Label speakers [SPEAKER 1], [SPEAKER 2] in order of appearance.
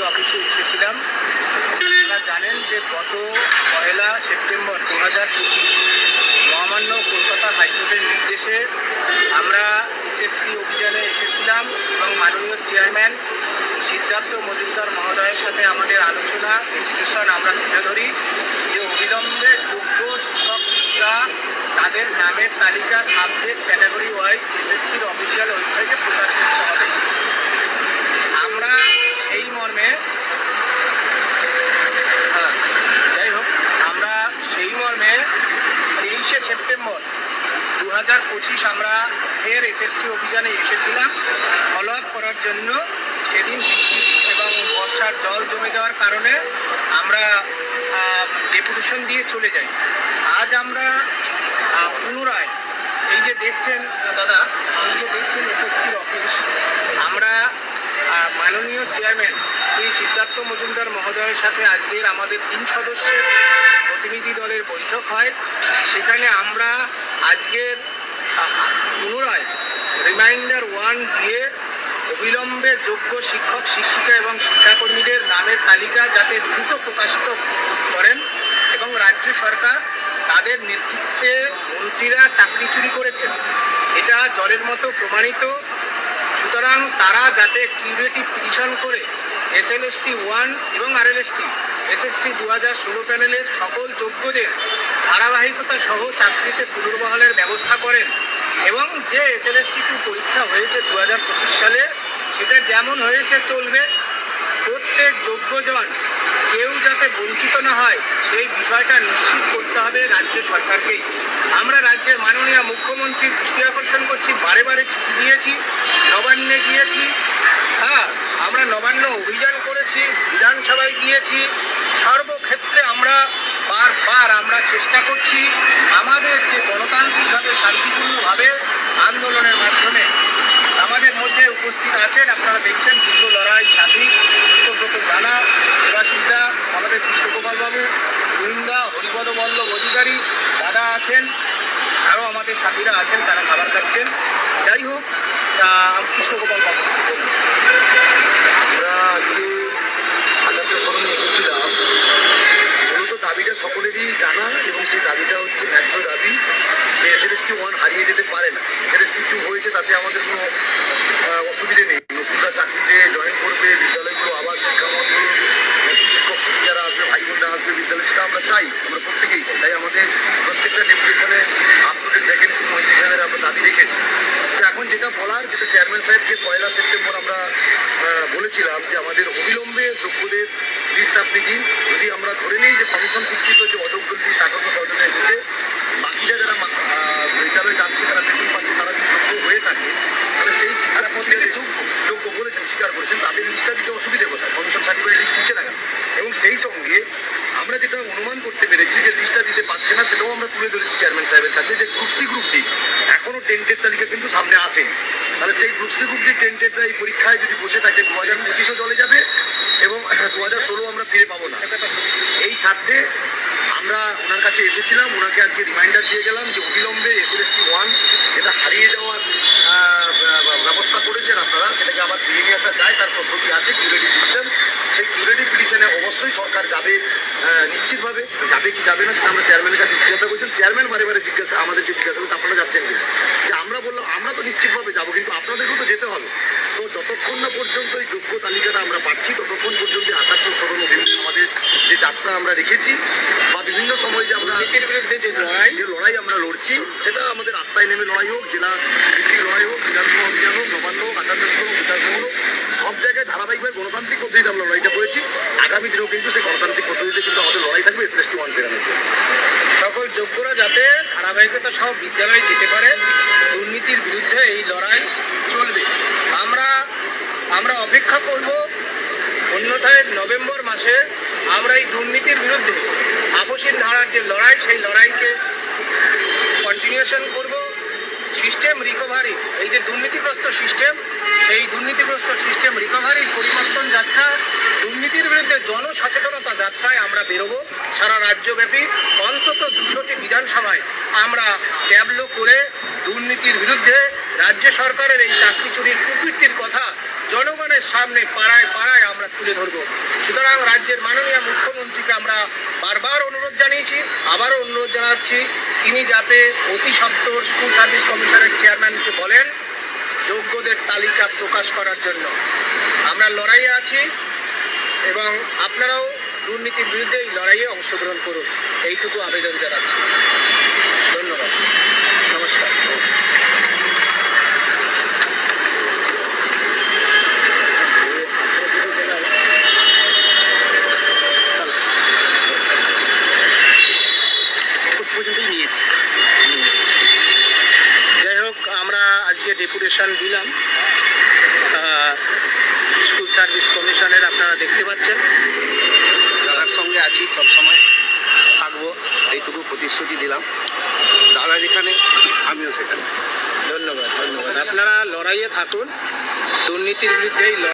[SPEAKER 1] অফিসে এসেছিলাম। আপনারা জানেন যে গত পয়লা সেপ্টেম্বর দু হাজার পঁচিশ মহামান্য কলকাতা হাইকোর্টের নির্দেশে আমরা এসএসসি অভিযানে এসেছিলাম এবং মাননীয় চেয়ারম্যান সিদ্ধার্থ মজুমদার মহোদয়ের সাথে আমাদের আলোচনা ডিসকাশন আমরা তুলে ধরি। যে অবিলম্বে যোগ্য শিক্ষক শিক্ষিকা তাদের নামের তালিকা সাবজেক্ট ক্যাটাগরি ওয়াইজ এসএসসির অফিসিয়াল ওয়েবসাইটে প্রকাশ করতে হবে আমরা সেই মর্মে হ্যাঁ, যাই হোক আমরা সেই মর্মে তেইশে সেপ্টেম্বর দু হাজার পঁচিশ আমরা ফের এসএসসি অভিযানে এসেছিলাম। ফলো আপ করার জন্য সেদিন বৃষ্টি এবং বর্ষার জল জমে যাওয়ার কারণে আমরা ডেপুটেশন দিয়ে চলে যাই। আজ আমরা পুনরায় এই যে দেখছেন দাদা, এই যে দেখছেন এসএসসির অফিস, আমরা মাননীয় চেয়ারম্যান শ্রী সিদ্ধার্থ মজুমদার মহোদয়ের সাথে আজকের আমাদের তিন সদস্যের প্রতিনিধি দলের বৈঠক হয়। সেখানে আমরা আজকের পুনরায় রিমাইন্ডার ওয়ান দিয়ে অবিলম্বে যোগ্য শিক্ষক, শিক্ষিকা এবং শিক্ষাকর্মীদের নামের তালিকা যাতে দ্রুত প্রকাশিত করেন এবং রাজ্য সরকার তাদের নেতৃত্বে মন্ত্রীরা চাকরি চুরি করেছেন। এটা জলের মতো প্রমাণিত। সুতরাং তারা যাতে কিউরেটিভ পিটিশন করে এসএলএসটি ওয়ান এবং আর এল এস আরএলএসটি এসএসসি দু হাজার ষোলো প্যানেলের সকল যোগ্যদের ধারাবাহিকতা সহ চাকরিতে পুনর্বহালের ব্যবস্থা করেন এবং যে এসএলএসটি টু পরীক্ষা হয়েছে দু হাজার পঁচিশ সালে, সেটা যেমন হয়েছে চলবে, প্রত্যেক যোগ্যজন কেউ যাতে বঞ্চিত না হয়, সেই বিষয়টা নিশ্চিত করতে হবে রাজ্য সরকারকেই আমরা রাজ্যের মাননীয় মুখ্যমন্ত্রীর দৃষ্টি আকর্ষণ করছি, বারে বারে চিঠি দিয়েছি, নবান্নে গিয়েছি হ্যাঁ আমরা নবান্ন অভিযান করেছি, বিধানসভায় গিয়েছি। সর্বক্ষেত্রে আমরা বারবার আমরা চেষ্টা করছি আমাদের যে গণতান্ত্রিকভাবে শান্তিপূর্ণভাবে আন্দোলনের মাধ্যমে আমাদের মধ্যে উপস্থিত আছেন, আপনারা দেখছেন দীর্ঘ লড়াই সাথী কৃষ্ণব্রত রানা দেবাশিসদা আমাদের কৃষ্ণগোপাল বাবু বৃন্দা হরিপদ বল্লভ অধিকারী, দাদা আছেন, আরও আমাদের সাথীরা আছেন, তারা খাবার খাচ্ছেন। যাই হোক আহ, কৃষ্ণগোপাল বাবু
[SPEAKER 2] আমরা আজকে আচার্য স্মরণে এসেছিলাম। মূলত দাবিটা সকলেরই জানা এবং সেই দাবিটা হচ্ছে ন্যায্য দাবি। এসএলএসটি ওয়ান হারিয়ে যেতে পারে না এসএলএসটি টু হয়েছে তাতে আমাদের কোনো আহ, অসুবিধে নেই নতুনরা চাকরিতে জয়েন করবে বিদ্যালয়গুলো আবার শিক্ষামন্ত্রী নতুন শিক্ষক শিক্ষিকারা আসবে ভাই বোনরা আসবে বিদ্যালয় সেটা আমরা চাই আমরা প্রত্যেকেই চাই তাই আমাদের প্রত্যেকটা ডেপুটেশনে আপনাদের ভ্যাকেন্সি পঁয়ত্রিশ আমরা দাবি রেখেছি তো এখন যেটা বলার যেটা সাহেবকে পয়লা সেপ্টেম্বর আমরা বলেছিলাম যে আমাদের অবিলম্বে যোগ্যদের লিস্ট আপনি দিন। যদি আমরা ধরে নিই যে কমিশন স্বীকৃত যে অযোগ্য লিস্ট আঠারোশো ছজনে এসেছে বাকিরা যারা বিদ্যালয়ে যাচ্ছে তারা বেতন পাচ্ছে তারা যদি যোগ্য হয়ে থাকে তাহলে সেই শিক্ষার্থীরা যোগ্য যোগ্য বলেছেন স্বীকার করেছেন তাদের লিস্টটা দিতে অসুবিধে কোথায়? কমিশন সার্টিফিকেট লিস্ট দিচ্ছে না? এবং সেই সঙ্গে আমরা যেটা অনুমান করতে পেরেছি যে লিস্টটা দিতে পারছে না সেটাও আমরা তুলে ধরেছি চেয়ারম্যান সাহেবের কাছে যে গ্রুপ সি গ্রুপ ডি এখনও টেন্টের তালিকা কিন্তু সামনে আসেনি। সেই গ্রুপ সি গ্রুপ ডি টেন্টেডরা এই পরীক্ষায় যদি বসে থাকে দু হাজার পঁচিশও চলে যাবে এবং দু হাজার ষোলো আমরা ফিরে পাবো না। এই স্বার্থে আমরা ওনার কাছে এসেছিলাম, ওনাকে আজকে রিমাইন্ডার দিয়ে গেলাম যে অবিলম্বে এসএলএসটি ওয়ান এটা হারিয়ে যাওয়ার ব্যবস্থা করেছেন আপনারা, সেটাকে আবার ফিরিয়ে নিয়ে আসা যায়, তার পদ্ধতি আছে কিউরেটিভ পিটিশন সেই কিউরেটিভ পিটিশনে অবশ্যই সরকার যাবে নিশ্চিতভাবে, যাবে কি যাবে না, সেটা আমরা চেয়ারম্যানের কাছে জিজ্ঞাসা করছেন চেয়ারম্যান বারে বারে জিজ্ঞাসা, আমাদেরকে জিজ্ঞাসা করছে, আপনারা যাচ্ছেন কিনা যে আমরা বললাম আমরা তো নিশ্চিতভাবে যাব কিন্তু আপনাদেরকেও তো যেতে হবে তো যতক্ষণ না পর্যন্ত এই যোগ্য তালিকাটা আমরা পাচ্ছি। ততক্ষণ পর্যন্ত আকাশ স্মরণ অভিযান আমাদের যে যাত্রা আমরা রেখেছি বা বিভিন্ন সময় যে আমরা
[SPEAKER 1] বিরুদ্ধে যে লড়াই।
[SPEAKER 2] যে লড়াই আমরা লড়ছি সেটা আমাদের রাস্তায় নেমে লড়াই হোক জেলা ভিত্তিক লড়াই হোক বিধানসভা অভিযান হোক নবান্ন হোক আচার্য হোক বিধানসভা হোক সব জায়গায় ধারাবাহিকভাবে গণতান্ত্রিক পদ্ধতিতে আমরা লড়াইটা করেছি। আগামী দিনেও কিন্তু সেই গণতান্ত্রিক পদ্ধতিতে কিন্তু আমাদের লড়াই থাকবে এসএলএসটি ওয়ান ফেরানোর জন্য।
[SPEAKER 1] সকল যোগ্যরা যাতে ধারাবাহিকতা সহ বিদ্যালয়ে যেতে পারে দুর্নীতির বিরুদ্ধে এই লড়াই আমরা অপেক্ষা করব অন্যথায় নভেম্বর মাসে আমরা এই দুর্নীতির বিরুদ্ধে আপসীন ধারার যে লড়াই, সেই লড়াইকে কন্টিনিউশন করব। সিস্টেম রিকভারি এই যে দুর্নীতিগ্রস্ত সিস্টেম এই দুর্নীতিগ্রস্ত সিস্টেম রিকভারির পরিবর্তন যাত্রা, দুর্নীতির বিরুদ্ধে জনসচেতনতা যাত্রায় আমরা বেরোবো। সারা রাজ্যব্যাপী অন্তত দুশোটি বিধানসভায় আমরা ট্যাবলো করে দুর্নীতির বিরুদ্ধে রাজ্য সরকারের এই চাকরি চুরির কুকীর্তির কথা জনগণের সামনে পাড়ায় পাড়ায় আমরা তুলে ধরব। সুতরাং রাজ্যের মাননীয় মুখ্যমন্ত্রীকে আমরা বারবার অনুরোধ জানিয়েছি, আবারও অনুরোধ জানাচ্ছি, তিনি যাতে অতি সত্বর স্কুল সার্ভিস কমিশনের চেয়ারম্যানকে বলেন, যোগ্যদের তালিকা প্রকাশ করার জন্য। আমরা লড়াইয়ে আছি এবং আপনারাও দুর্নীতির বিরুদ্ধে এই লড়াইয়ে অংশগ্রহণ করুন। এইটুকু আবেদন জানাচ্ছি। ধন্যবাদ। নমস্কার পর্যন্তই নিয়েছি যাই হোক আমরা আজকে দিলাম। স্কুল সার্ভিস কমিশনের আপনারা দেখতে পাচ্ছেন।
[SPEAKER 3] দাদার সঙ্গে আছি সবসময়। থাকব এইটুকু প্রতিশ্রুতি দিলাম। দাদা যেখানে আমিও সেখানে।
[SPEAKER 1] ধন্যবাদ ধন্যবাদ। আপনারা লড়াইয়ে থাকুন। দুর্নীতির বিরুদ্ধে এই লড়াই